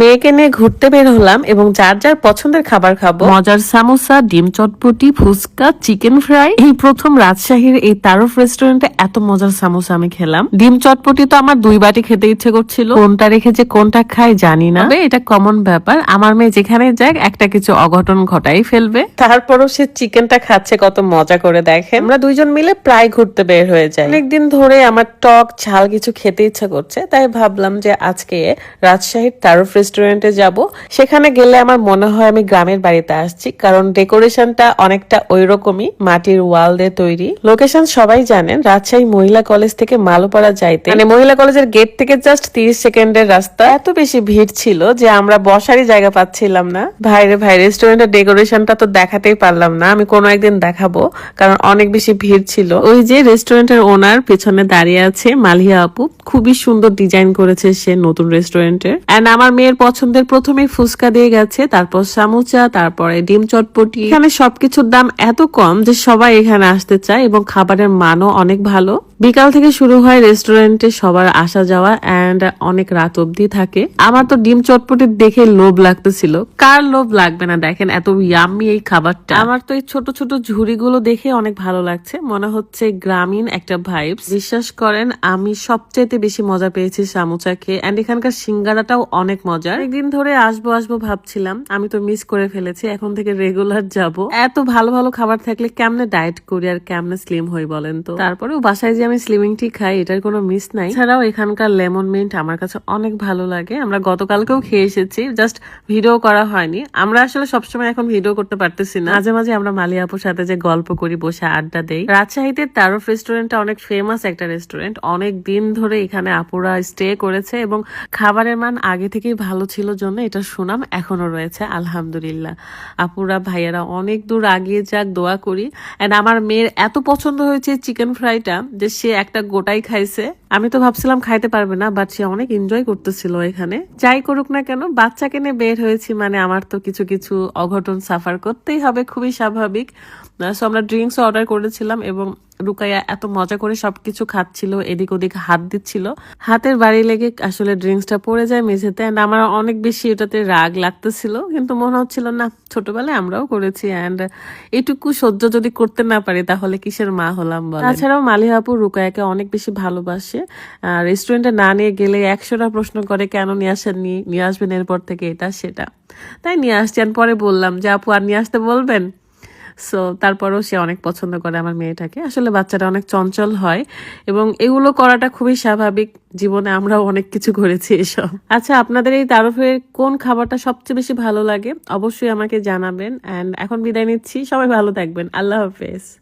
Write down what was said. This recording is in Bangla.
মেয়েকে নিয়ে ঘুরতে বের হলাম এবং যার যার পছন্দের খাবার খাব। মজার সামোসা ডিম চটপটি ফুচকা চিকেন ফ্রাই। এই প্রথম রাজশাহীর এই তারফ রেস্টুরেন্টে এত মজার সামোসা আমি খেলাম। ডিম চটপটি তো আমার দুই বাটি খেতে ইচ্ছে করছিল। কোনটা রেখে যে কোনটা খাই জানি না। তবে এটা কমন ব্যাপার। আমার মেয়ে যেখানে যাক একটা কিছু অঘটন ঘটাই ফেলবে। তারপরও সে চিকেনটা খাচ্ছে কত মজা করে দেখে। আমরা দুইজন মিলে প্রায় ঘুরতে বের হয়ে যাই। অনেকদিন ধরে আমার টক ঝাল কিছু খেতে ইচ্ছা করছে তাই ভাবলাম যে আজকে রাজশাহীর তারফ রেস্টুরেন্টে যাব, সেখানে গেলে আমার মনে হয় আমি গ্রামের বাড়িতে আসছি, কারণ ডেকোরেশনটা অনেকটা ওই রকমই মাটির ওয়াল দিয়ে তৈরি। লোকেশন সবাই জানেন, রাজশাহী মহিলা কলেজ থেকে মালোপাড়া যাইতে। মানে মহিলা কলেজের গেট থেকে জাস্ট তিরিশ সেকেন্ডের রাস্তা। এত বেশি ভিড় ছিল যে আমরা বসারই জায়গা পাচ্ছিলাম না। ভাইরে ভাই রেস্টুরেন্টের ডেকোরেশনটা তো দেখাতেই পারলাম না, আমি কোনো একদিন দেখাবো, কারণ অনেক বেশি ভিড় ছিল। ওই যে রেস্টুরেন্টের ওনার পেছনে দাঁড়িয়ে আছে মালিয়া আপু। খুবই সুন্দর ডিজাইন করেছে সে নতুন রেস্টুরেন্টের এন্ড আমার মেয়ের পছন্দের প্রথমে ফুচকা দিয়ে গেছে, তারপর সামুচা, তারপরে ডিম চটপটি। এখানে সবকিছুর দাম এত কম যে সবাই এখানে আসতে চায় এবং খাবারের মানও অনেক ভালো। বিকাল থেকে শুরু হয় রেস্টুরেন্টে সবার আসা যাওয়া এন্ড অনেক রাত অবধি থাকে। আমার তো ডিম চটপটি দেখে লোভ লাগতেছিল। কার লোভ লাগবে না দেখেন এত ইয়াম্মি এই খাবারটা। আমার তো এই ছোট ছোট ঝুড়িগুলো দেখে অনেক ভালো লাগছে। মনে হচ্ছে গ্রামীণ একটা ভাইব বিশ্বাস করেন, আমি সবচেয়ে বেশি মজা পেয়েছি সামুচা খেয়ে। এন্ড এখানকার সিঙ্গারাটাও অনেক মজার। একদিন ধরে আসব আসব ভাবছিলাম। আমি তো মিস করে ফেলেছি, এখন থেকে রেগুলার যাব। এত ভালো ভালো খাবার থাকলে কেমনে ডায়েট করি আর কেমনে স্লিম হই বলেন তো? তারপরেও বাসায় যে আমি স্লিমিং টি খাই, এটার কোনো মিস নাই। ছাড়াও এখানকার লেমন মিন্ট আমার কাছে অনেক ভালো লাগে। আমরা গতকালকেও খেয়ে এসেছি জাস্ট ভিডিও করা হয়নি। আমরা আসলে সবসময় এখন ভিডিও করতে পারতেছি না। মাঝে মাঝে আমরা মালিয়াপুর সাথে যে গল্প করি, বসে আড্ডা দেই। রাজশাহীতে তারফ রেস্টুরেন্টটা অনেক ফেমাস একটা রেস্টুরেন্ট অনেক দিন ধরে এখানে আপুরা স্টে করেছে এবং খাবারের মান আগে থেকেই ভালো ছিল জন্য এটা সুনাম এখনও রয়েছে, আলহামদুলিল্লাহ। আপুরা, ভাইয়ারা, অনেক দূর আগিয়ে যাক, দোয়া করি। এন্ড আমার মেয়ের এত পছন্দ হয়েছে চিকেন ফ্রাইটা যে সে একটা গোটাই খাইছে। আমি তো ভাবছিলাম খাইতে পারবে না বাট সে অনেক এনজয় করতেছিল এখানে। যাই করুক না কেন, বাচ্চাকে নিয়ে বের হয়েছি মানে আমার তো কিছু কিছু অঘটন সাফার করতেই হবে, খুবই স্বাভাবিক। সো আমরা ড্রিঙ্কস অর্ডার করেছিলাম এবং রুকাইয়া এত মজা করে সবকিছু খাচ্ছিল, এদিক ওদিক হাত দিচ্ছিল। হাতের বাড়ি লেগে আসলে ড্রিঙ্কসটা পড়ে যায় মেঝেতে অ্যান্ড আমার অনেক বেশি এটাতে রাগ লাগতেছিল, কিন্তু মনে হচ্ছিল, না, ছোটবেলায় আমরাও করেছি অ্যান্ড এটুকু সহ্য যদি করতে না পারি, তাহলে কিসের মা হলাম? বলে। তাছাড়াও মালিহা আপু রুকায়াকে অনেক বেশি ভালোবাসে রেস্টুরেন্টে না নিয়ে গেলে একশোটা প্রশ্ন করে, কেন নিয়ে আসেননি নিয়ে আসবেন এরপর থেকে এটা, সেটা। তাই নিয়ে আসছি পরে বললাম যে, আপু, আর নিয়ে আসতে বলবেন? সো তারপরেও সে অনেক পছন্দ করে আমার মেয়েটাকে। আসলে বাচ্চাটা অনেক চঞ্চল হয় এবং এগুলো করাটা খুবই স্বাভাবিক। জীবনে আমরাও অনেক কিছু করেছি এসব। আচ্ছা আপনাদের এই তারফের কোন খাবারটা সবচেয়ে বেশি ভালো লাগে? অবশ্যই আমাকে জানাবেন। অ্যান্ড এখন বিদায় নিচ্ছি। সবাই ভালো থাকবেন। আল্লাহ হাফেজ।